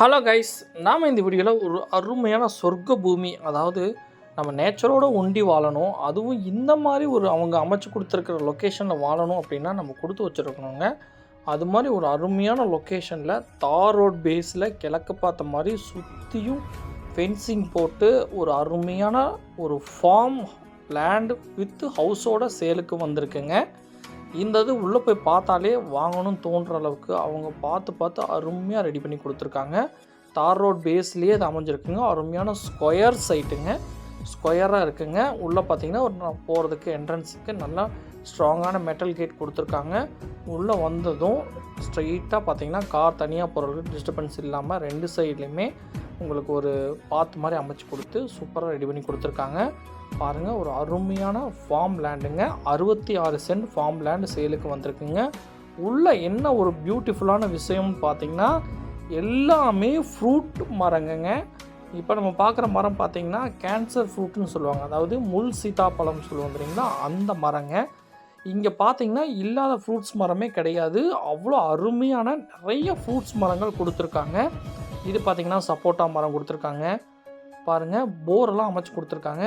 Hello guys நாம் இந்த வீடியோவில் ஒரு அருமையான சொர்க்க பூமி அதாவது நம்ம நேச்சரோடு ஒண்டி வாழணும். அதுவும் இந்த மாதிரி ஒரு அவங்க அமைச்சு கொடுத்துருக்கிற லொக்கேஷனில் வாழணும் அப்படின்னா நம்ம கொடுத்து வச்சுருக்கணுங்க. அது மாதிரி ஒரு அருமையான லொக்கேஷனில் தார் ரோட் பேஸில் கிழக்கு பார்த்த மாதிரி சுற்றியும் ஃபென்சிங் போட்டு ஒரு அருமையான ஒரு ஃபார்ம் லேண்ட் வித் ஹவுஸோட சேலுக்கு வந்திருக்குங்க. இந்த இது உள்ளே போய் பார்த்தாலே வாங்கணும்னு தோன்ற அளவுக்கு அவங்க பார்த்து பார்த்து அருமையாக ரெடி பண்ணி கொடுத்துருக்காங்க. தார் ரோட் பேஸ்லேயே இது அமைஞ்சிருக்குங்க. அருமையான ஸ்கொயர் சைட்டுங்க ஸ்கொயராக இருக்குங்க. உள்ளே பார்த்தீங்கன்னா ஒரு போகிறதுக்கு என்ட்ரன்ஸுக்கு நல்லா ஸ்ட்ராங்கான மெட்டல் கேட் கொடுத்துருக்காங்க. உள்ளே வந்ததும் ஸ்ட்ரெயிட்டாக பார்த்தீங்கன்னா கார் தனியாக போகிறதுக்கு டிஸ்டர்பன்ஸ் இல்லாமல் ரெண்டு சைட்லேயுமே உங்களுக்கு ஒரு பாத் மாதிரி அமைச்சு கொடுத்து சூப்பராக ரெடி பண்ணி கொடுத்துருக்காங்க. பாருங்கள் ஒரு அருமையான ஃபார்ம் லேண்டுங்க அறுபத்தி ஆறு சென்ட் ஃபார்ம் லேண்டு சேலுக்கு வந்திருக்குங்க. உள்ள என்ன ஒரு பியூட்டிஃபுல்லான விஷயம்னு பார்த்தீங்கன்னா எல்லாமே ஃப்ரூட் மரங்கங்க. இப்போ நம்ம பார்க்குற மரம் பார்த்தீங்கன்னா கேன்சர் ஃப்ரூட்னு சொல்லுவாங்க. அதாவது முள் சீதாப்பழம் சொல்லுவாங்க தெரியுங்களா? அந்த மரங்க. இங்கே பார்த்தீங்கன்னா இல்லாத ஃப்ரூட்ஸ் மரமே கிடையாது. அவ்வளோ அருமையான நிறைய ஃப்ரூட்ஸ் மரங்கள் கொடுத்துருக்காங்க. இது பார்த்தீங்கன்னா சப்போட்டா மரம் கொடுத்துருக்காங்க. பாருங்கள் போரெல்லாம் அமைச்சு கொடுத்துருக்காங்க.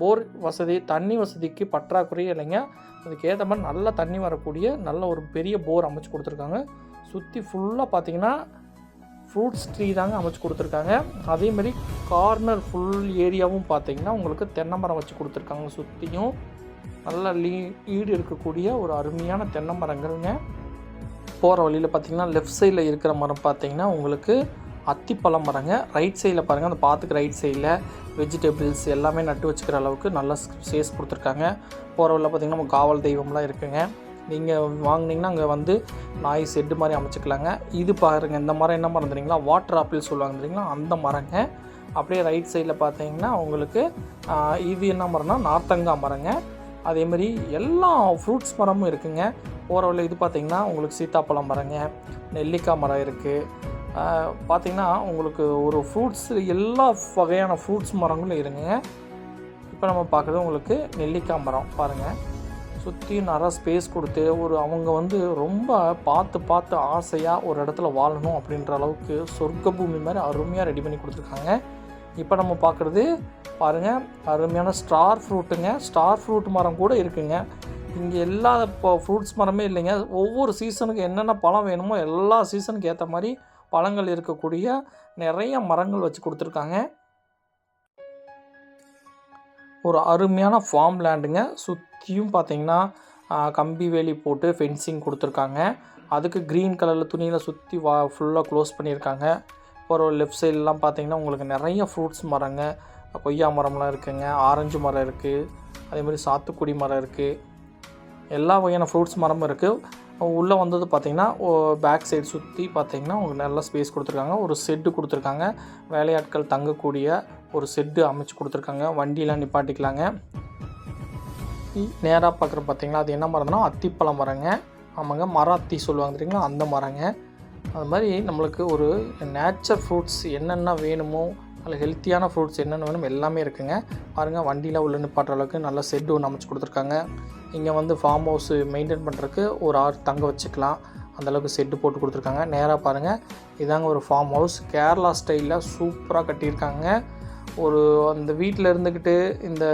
போர் வசதி தண்ணி வசதிக்கு பற்றாக்குறையே இல்லைங்க. அதுக்கேற்ற மாதிரி நல்ல தண்ணி வரக்கூடிய நல்ல ஒரு பெரிய போர் அமைச்சு கொடுத்துருக்காங்க. சுற்றி ஃபுல்லாக பார்த்தீங்கன்னா ஃப்ரூட்ஸ் ட்ரீ தாங்க அமைச்சு கொடுத்துருக்காங்க. அதேமாரி கார்னர் ஃபுல் ஏரியாவும் பார்த்தீங்கன்னா உங்களுக்கு தென்னை மரம் வச்சு கொடுத்துருக்காங்க சுற்றியும் நல்ல லீ ஈடு இருக்கக்கூடிய ஒரு அருமையான தென்னை மரங்கள்ங்க. போகிற வழியில் பார்த்தீங்கன்னா லெஃப்ட் சைடில் இருக்கிற மரம் பார்த்தீங்கன்னா உங்களுக்கு அத்திப்பழம் மரங்க ரைட் சைடில் பாருங்கள் அந்த பாத்துக்கு ரைட் சைடில் வெஜிடபிள்ஸ் எல்லாமே நட்டு வச்சுக்கிற அளவுக்கு நல்லா ஸ்பேஸ் கொடுத்துருக்காங்க. போகிற வழியில் பார்த்தீங்கன்னா நம்ம காவல் தெய்வம்லாம் இருக்குங்க. நீங்கள் வாங்கினீங்கன்னா அங்கே வந்து நாய் செட்டு மாதிரி அமைச்சிக்கலாங்க. இது பாருங்கள் இந்த மரம் என்ன மரம் தெரியுங்களா? வாட்டர் ஆப்பிள் சொல்லுவாங்க தெரியுங்களா? அந்த மரங்க. அப்படியே ரைட் சைடில் பார்த்தீங்கன்னா உங்களுக்கு இது என்ன மரம்னா நார்த்தங்கா மரங்க. அதேமாரி எல்லா ஃப்ரூட்ஸ் மரமும் இருக்குங்க. போகிற வழியில் இது பார்த்திங்கன்னா உங்களுக்கு சீத்தாப்பழம் மரங்க. நெல்லிக்காய் மரம் இருக்குது பார்த்திங்கன்னா உங்களுக்கு ஒரு ஃப்ரூட்ஸ் எல்லா வகையான ஃப்ரூட்ஸ் மரங்களும் இருங்க. இப்போ நம்ம பார்க்குறது உங்களுக்கு நெல்லிக்காய் மரம் பாருங்கள் சுற்றி நிறைய ஸ்பேஸ் கொடுத்து ஒரு அவங்க வந்து ரொம்ப பார்த்து பார்த்து ஆசையாக ஒரு இடத்துல வாழணும் அப்படின்ற அளவுக்கு சொர்க்க பூமி மாதிரி அருமையாக ரெடி பண்ணி கொடுத்துருக்காங்க. இப்போ நம்ம பார்க்குறது பாருங்கள் அருமையான ஸ்டார் ஃப்ரூட்டுங்க ஸ்டார் ஃப்ரூட் மரம் கூட இருக்குங்க. இங்கே எல்லா இப்போ ஃப்ரூட்ஸ் மரமே இல்லைங்க. ஒவ்வொரு சீசனுக்கு என்னென்ன பழம் வேணுமோ எல்லா சீசனுக்கு ஏற்ற மாதிரி பழங்கள் இருக்கக்கூடிய நிறைய மரங்கள் வச்சு கொடுத்துருக்காங்க. ஒரு அருமையான ஃபார்ம் லேண்டுங்க சுற்றியும் பார்த்தீங்கன்னா கம்பி வேலி போட்டு ஃபென்சிங் கொடுத்துருக்காங்க. அதுக்கு க்ரீன் கலரில் துணியில் சுற்றி வா ஃபுல்லாக க்ளோஸ் பண்ணியிருக்காங்க அப்புறம் லெஃப்ட் சைட்லாம் பார்த்தீங்கன்னா உங்களுக்கு நிறைய ஃப்ரூட்ஸ் மரங்க. கொய்யா மரம்லாம் இருக்குங்க. ஆரஞ்சு மரம் இருக்குது அதே மாதிரி சாத்துக்குடி மரம் இருக்குது எல்லா வகையான ஃப்ரூட்ஸ் மரமும் இருக்குது உள்ளே வந்தது பார்த்தீங்கன்னா பேக் சைடு சுற்றி பார்த்தீங்கன்னா உங்களுக்கு நல்ல ஸ்பேஸ் கொடுத்துருக்காங்க. ஒரு செட்டு கொடுத்துருக்காங்க. வேலையாட்கள் தங்கக்கூடிய ஒரு செட்டு அமைச்சு கொடுத்துருக்காங்க. வண்டியெலாம் நிப்பாட்டிக்கலாங்க. நேராக பார்க்குற பார்த்தீங்களா அது என்ன மரம்னா அத்திப்பழம் மரங்க. ஆமாங்க. மர அத்தி சொல்லுவாங்க தெரியுங்களா? அந்த மரங்க. அது மாதிரி நம்மளுக்கு ஒரு நேச்சர் ஃப்ரூட்ஸ் என்னென்ன வேணுமோ அதில் ஹெல்த்தியான ஃப்ரூட்ஸ் என்னென்ன வேணும் எல்லாமே இருக்குங்க. பாருங்கள் வண்டியில் உள்ள நிப்பாட்டுற அளவுக்கு நல்ல செட்டு ஒன்று அமைச்சு கொடுத்துருக்காங்க. இங்கே வந்து ஃபார்ம் ஹவுஸ் மெயின்டைன் பண்ணுறதுக்கு ஒரு ஆறு தங்க வச்சுக்கலாம். அந்தளவுக்கு செட்டு போட்டு கொடுத்துருக்காங்க. நேராக பாருங்கள் இதாங்க ஒரு ஃபார்ம் ஹவுஸ் கேரளா ஸ்டைலில் சூப்பராக கட்டியிருக்காங்க. ஒரு அந்த வீட்டில் இருந்துக்கிட்டு இந்த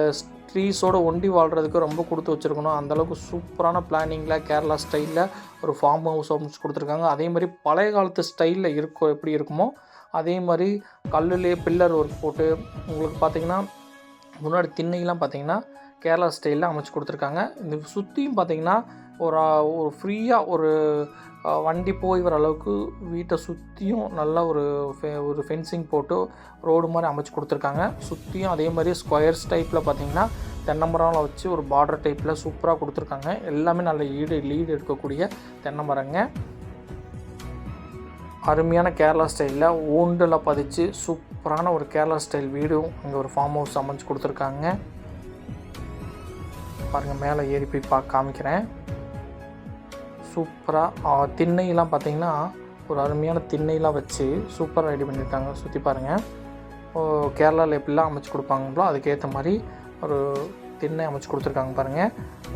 ட்ரீஸோட ஒண்டி வாழ்கிறதுக்கு ரொம்ப கொடுத்து வச்சுருக்கணும். அந்தளவுக்கு சூப்பரான பிளானிங்கில் கேரளா ஸ்டைலில் ஒரு ஃபார்ம் ஹவுஸ் அமைச்சு கொடுத்துருக்காங்க. அதே மாதிரி பழைய காலத்து ஸ்டைலில் இருக்கும் எப்படி இருக்குமோ அதே மாதிரி கல்லுலேயே பில்லர் ஒர்க் போட்டு உங்களுக்கு பார்த்தீங்கன்னா முன்னாடி திண்ணையெல்லாம் பார்த்தீங்கன்னா கேரளா ஸ்டைலில் அமைச்சு கொடுத்துருக்காங்க. இந்த சுற்றியும் பார்த்தீங்கன்னா ஒரு ஒரு ஃப்ரீயாக ஒரு வண்டி போய் வர அளவுக்கு வீட்டை சுற்றியும் நல்ல ஒரு ஃபெ- ஒரு ஃபென்சிங் போட்டு ரோடு மாதிரி அமைச்சு கொடுத்துருக்காங்க. சுற்றியும் அதே மாதிரி ஸ்கொயர்ஸ் டைப்பில் பார்த்தீங்கன்னா தென்னை வச்சு ஒரு பார்டர் டைப்பில் சூப்பராக கொடுத்துருக்காங்க. எல்லாமே நல்ல ஈடு லீடு இருக்கக்கூடிய தென்னை மரங்க அருமையான கேரளா ஸ்டைலில் ஊண்டில் பதிச்சு சூப்பரான ஒரு கேரளா ஸ்டைல் வீடும் அங்கே ஒரு ஃபார்ம் ஹவுஸ் அமைச்சு கொடுத்துருக்காங்க. பாருங்கள் மேலே ஏறி போய் பார்க்க காமிக்கிறேன். சூப்பராக திண்ணையெல்லாம் பார்த்தீங்கன்னா ஒரு அருமையான திண்ணையெல்லாம் வச்சு சூப்பராக ரெடி பண்ணியிருக்காங்க சுற்றி பாருங்கள் கேரளாவில் எப்படிலாம் அமைச்சு கொடுப்பாங்களோ அதுக்கேற்ற மாதிரி ஒரு திண்ணை அமைச்சு கொடுத்துருக்காங்க பாருங்கள்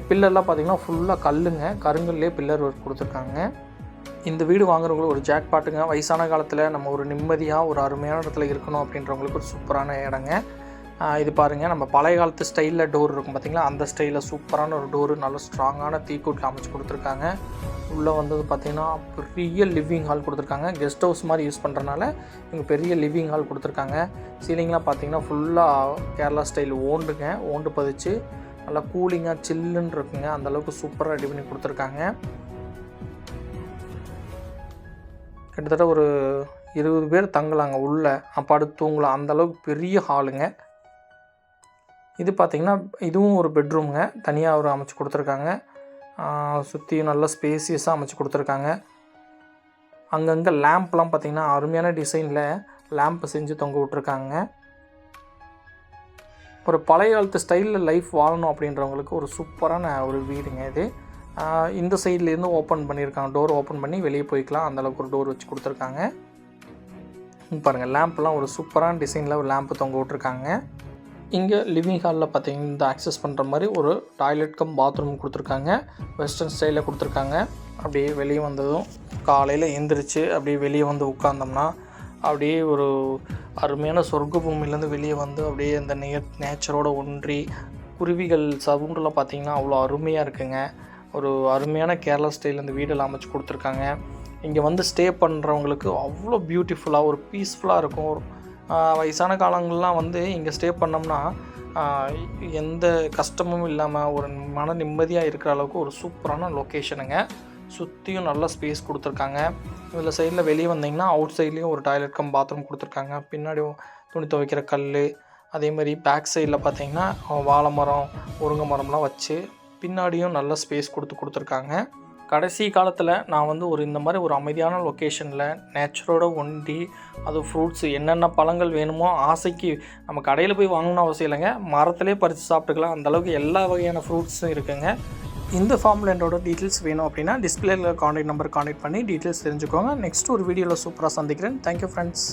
பில்லர்லாம் பார்த்தீங்கன்னா ஃபுல்லாக கல்லுங்க. கருங்கல்லே பில்லர் ஒர்க் கொடுத்துருக்காங்க. இந்த வீடு வாங்குறவங்களுக்கு ஒரு ஜாக் பாட்டுங்க வயசான காலத்தில் நம்ம ஒரு நிம்மதியாக ஒரு அருமையான இடத்துல இருக்கணும் அப்படின்றவங்களுக்கு ஒரு சூப்பரான இடங்க. இது பாருங்கள் நம்ம பழைய காலத்து ஸ்டைலில் டோர் இருக்கும் பார்த்தீங்களா அந்த ஸ்டைலில் சூப்பரான ஒரு டோரு நல்ல ஸ்ட்ராங்கான தீக்கூட்டில் அமைச்சு கொடுத்துருக்காங்க. உள்ளே வந்தது பார்த்திங்கன்னா பெரிய லிவிங் ஹால் கொடுத்துருக்காங்க. கெஸ்ட் ஹவுஸ் மாதிரி யூஸ் பண்ணுறனால இங்கே பெரிய லிவிங் ஹால் கொடுத்துருக்காங்க. சீலிங்லாம் பார்த்தீங்கன்னா ஃபுல்லாக கேரளா ஸ்டைல் ஓண்டுங்க. ஓண்டு பதிச்சு நல்லா கூலிங்காக சில்லுன்னு இருக்குங்க. அந்தளவுக்கு சூப்பராக ரெடி பண்ணி கொடுத்துருக்காங்க. கிட்டத்தட்ட ஒரு இருபது பேர் தங்கலாங்க உள்ளே. அப்பாடு தூங்கலாம் அந்தளவுக்கு பெரிய ஹாலுங்க இது பார்த்திங்கன்னா இதுவும் ஒரு பெட்ரூமுங்க தனியாக ஒரு அமைச்சு கொடுத்துருக்காங்க. சுற்றியும் நல்ல ஸ்பேசியஸாக அமைச்சு கொடுத்துருக்காங்க. அங்கங்கே லேம்ப்லாம் பார்த்திங்கன்னா அருமையான டிசைனில் லேம்ப் செஞ்சு தொங்க விட்ருக்காங்க ஒரு பழைய காலத்து ஸ்டைலில் லைஃப் வாழணும் அப்படின்றவங்களுக்கு ஒரு சூப்பரான ஒரு வீடுங்க இது. இந்த சைட்லேருந்து ஓப்பன் பண்ணியிருக்காங்க டோர் ஓப்பன் பண்ணி வெளியே போய்க்கலாம். அந்தளவுக்கு ஒரு டோர் வச்சு கொடுத்துருக்காங்க. பாருங்கள் லேம்ப்லாம் ஒரு சூப்பரான டிசைனில் ஒரு லேம்ப் தொங்க விட்ருக்காங்க இங்கே லிவிங் ஹாலில் பார்த்தீங்கன்னா இந்த ஆக்சஸ் பண்ணுற மாதிரி ஒரு டாய்லெட் கம் பாத்ரூம் கொடுத்துருக்காங்க. வெஸ்டர்ன் ஸ்டைலில் கொடுத்துருக்காங்க. அப்படியே வெளியே வந்ததும் காலையில் எந்திரிச்சு அப்படியே வெளியே வந்து உட்காந்தோம்னா அப்படியே ஒரு அருமையான சொர்க்க பூமியிலேருந்து வெளியே வந்து அப்படியே அந்த நே நேச்சரோட ஒன்றி குருவிகள் சவுண்டெலாம் பார்த்திங்கன்னா அவ்வளோ அருமையாக இருக்குங்க. ஒரு அருமையான கேரளா ஸ்டைலில் இந்த வீடெல்லாம் அமைச்சு கொடுத்துருக்காங்க. இங்கே வந்து ஸ்டே பண்ணுறவங்களுக்கு அவ்வளோ பியூட்டிஃபுல்லாக ஒரு பீஸ்ஃபுல்லாக இருக்கும். ஒரு வயசான காலங்கள்லாம் வந்து இங்கே ஸ்டே பண்ணோம்னா எந்த கஷ்டமும் இல்லாமல் ஒரு மன நிம்மதியாக இருக்கிற அளவுக்கு ஒரு சூப்பரான லொக்கேஷனுங்க சுற்றியும் நல்ல ஸ்பேஸ் கொடுத்துருக்காங்க. இதில் சைடில் வெளியே வந்தீங்கன்னா அவுட் சைட்லேயும் ஒரு டாய்லெட் கம் பாத்ரூம் கொடுத்துருக்காங்க. பின்னாடி துணி துவைக்கிற கல் அதே மாதிரி பேக் சைடில் பார்த்தீங்கன்னா வாழை மரம் முருங்கை மரம்லாம் வச்சு பின்னாடியும் நல்ல ஸ்பேஸ் கொடுத்து கொடுத்துருக்காங்க. கடைசி காலத்தில் நான் வந்து ஒரு இந்த மாதிரி ஒரு அமைதியான லொக்கேஷனில் நேச்சுரோட ஒண்டி அது ஃப்ரூட்ஸ் என்னென்ன பழங்கள் வேணுமோ ஆசைக்கு நம்ம கடையில் போய் வாங்கணும்னு அவசியம் இல்லைங்க. மரத்துலேயே பறித்து சாப்பிட்டுக்கலாம். அந்தளவுக்கு எல்லா வகையான ஃப்ரூட்ஸும் இருக்குங்க. இந்த ஃபார்ம் லேண்டோட டீட்டெயில்ஸ் வேணும் அப்படின்னா டிஸ்பிளேல காண்டாக்ட் நம்பர் காண்டாக்ட் பண்ணி டீட்டெயில்ஸ் தெரிஞ்சுக்கோங்க. நெக்ஸ்ட் ஒரு வீடியோவில் சூப்பராக சந்திக்கிறேன். Thank you friends